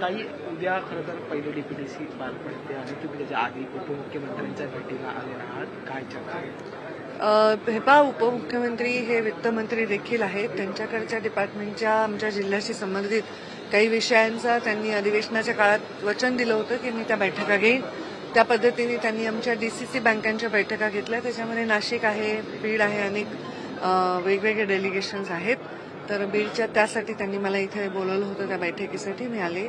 ताई उद्या खरं तर पहिली डीपीडीसी पार पडते आणि तुम्ही त्याच्या आधी उपमुख्यमंत्र्यांच्या भेटीला आलेला आहात. काय चर्चा हे पा उपमुख्यमंत्री हे वित्तमंत्री देखील आहेत. त्यांच्याकडच्या डिपार्टमेंटच्या आमच्या जिल्ह्याशी संबंधित काही विषयांचा त्यांनी अधिवेशनाच्या काळात वचन दिलं होतं की मी त्या बैठका घेईन. त्या पद्धतीने त्यांनी आमच्या डीसीसी बँकांच्या बैठका घेतल्या. त्याच्यामध्ये नाशिक आहे बीड आहे अनेक वेगवेगळे डेलिगेशन्स आहेत. तर बीडच्या त्यासाठी त्यांनी मला इथे बोलवलं होतं त्या बैठकीसाठी. मी आले.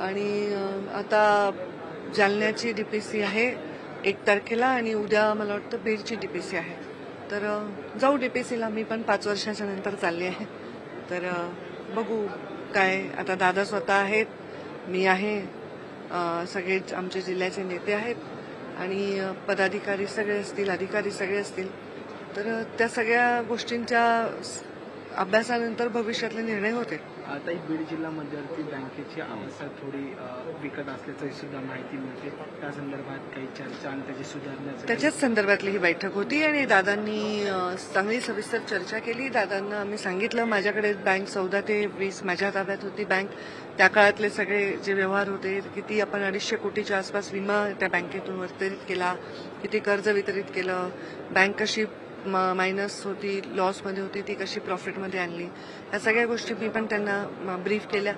आणि आता जालन्याची डीपीसी आहे एक तारखेला आणि उद्या मला वाटतं बीडची डीपीसी आहे. तर अ, जाऊ डीपीसीला मी पण पाच वर्षाच्या नंतर चालली आहे. तर बघू काय. आता दादा स्वतः आहेत. मी आहे. सगळेच आमचे जिल्ह्याचे नेते आहेत. आणि पदाधिकारी सगळे असतील अधिकारी सगळे असतील. तर त्या सगळ्या गोष्टींच्या अभ्यासानंतर भविष्यातले निर्णय होते. आता बीड जिल्हा मध्यवर्ती बँकेची अवस्था थोडी बिकट असल्याची सुद्धा माहिती मिळते. त्या संदर्भात काही चर्चा आणि त्याची सुधारण्याचं त्याच्याच संदर्भातली ही बैठक होती आणि दादांनी चांगली सविस्तर चर्चा केली. दादांना आम्ही सांगितलं माझ्याकडे बँक चौदा ते वीस माझ्या ताब्यात होती बँक. त्या काळातले सगळे जे व्यवहार होते किती आपण अडीचशे कोटीच्या आसपास विमा त्या बँकेतून वितरित केला किती कर्ज वितरित केलं बँक कशी मायनस होती लॉसमध्ये होती ती कशी प्रॉफिटमध्ये आणली. या सगळ्या गोष्टी मी पण त्यांना ब्रीफ केल्या.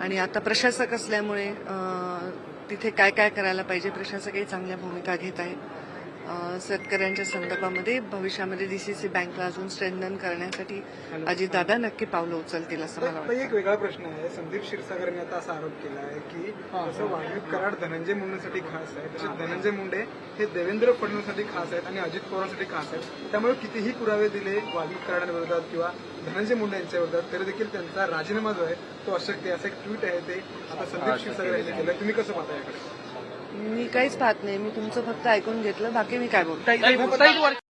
आणि आता प्रशासक असल्यामुळे तिथे काय काय करायला पाहिजे प्रशासकही चांगल्या भूमिका घेत आहेत शेतकऱ्यांच्या संदर्भामध्ये भविष्यामध्ये डीसीसी बँकला अजून स्ट्रेंथन करण्यासाठी अजितदादा नक्की पावलं उचलतील असं मला वाटतं एक वेगळा प्रश्न आहे. संदीप क्षीरसागरने आता असा आरोप केला आहे की जसं वाल्मिक कराड धनंजय मुंडेसाठी खास आहे तसे धनंजय मुंडे हे देवेंद्र फडणवीससाठी खास आहेत आणि अजित पवारांसाठी खास आहेत. त्यामुळे कितीही पुरावे दिले वाल्मिक कराडांविरोधात किंवा धनंजय मुंडे यांच्या विरोधात तरी देखील त्यांचा राजीनामा जो आहे तो अशक्य आहे. असं एक ट्विट आहे ते. आता संदीप क्षीरसागर यांनी केलं. तुम्ही कसं पाहता याकडे? मी काहीच पाहत नाही. मी तुमचं फक्त ऐकून घेतलं. बाकी मी काय बोलतो